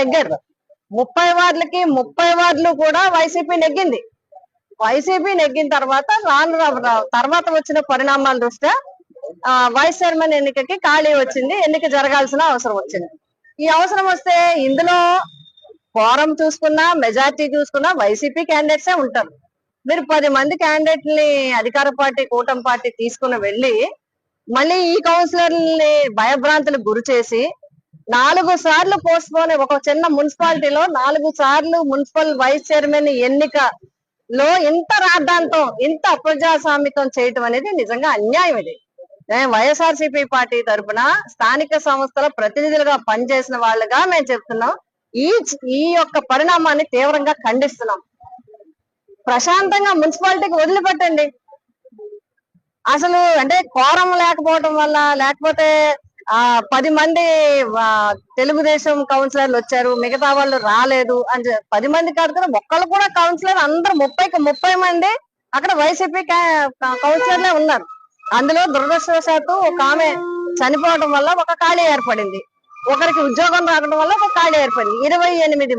నెగ్గాడు ముప్పై వార్డులకి ముప్పై వార్డులు కూడా వైసీపీ నెగ్గింది. వైసీపీ నెగ్గిన తర్వాత రాను తర్వాత వచ్చిన పరిణామాల దృష్ట్యా ఆ, వైస్ చైర్మన్ ఎన్నికకి ఖాళీ వచ్చింది. ఎన్నిక జరగాల్సిన అవసరం వచ్చింది. ఈ అవసరం వస్తే ఇందులో ఫోరం చూసుకున్నా మెజార్టీ చూసుకున్నా వైసీపీ క్యాండిడేట్సే ఉంటారు. మీరు పది మంది క్యాండిడేట్ని అధికార పార్టీ కూటమి పార్టీ తీసుకుని వెళ్ళి మళ్ళీ ఈ కౌన్సిలర్ని భయభ్రాంతులకు గురి చేసి నాలుగు సార్లు పోస్ట్ పోన్ ఒక చిన్న మున్సిపాలిటీలో నాలుగు సార్లు మున్సిపల్ వైస్ చైర్మన్ ఎన్నిక లో ఇంత రాద్ధాంతం ఇంత అప్రజాస్వామికం చేయటం అనేది నిజంగా అన్యాయం ఇది. మేము వైఎస్ఆర్సీపీ పార్టీ తరఫున స్థానిక సంస్థల ప్రతినిధులుగా పనిచేసిన వాళ్ళుగా మేము చెప్తున్నాం. ఈ ఈ యొక్క పరిణామాన్ని తీవ్రంగా ఖండిస్తున్నాం. ప్రశాంతంగా మున్సిపాలిటీకి వదిలిపెట్టండి. అసలు అంటే కోరం లేకపోవడం వల్ల లేకపోతే ఆ పది మంది తెలుగుదేశం కౌన్సిలర్లు వచ్చారు మిగతా వాళ్ళు రాలేదు అని పది మంది కాదు కదా ఒక్కళ్ళు కూడా కౌన్సిలర్ అందరు ముప్పైకి ముప్పై మంది అక్కడ వైసీపీ కౌన్సిలర్లే ఉన్నారు. అందులో దురదృష్టవశాత్తు ఒక ఆమె చనిపోవడం వల్ల ఒక ఖాళీ ఏర్పడింది. ఒకరికి ఉద్యోగం రావడం వల్ల ఒక ఖాళీ ఏర్పడింది. ఇరవై ఎనిమిది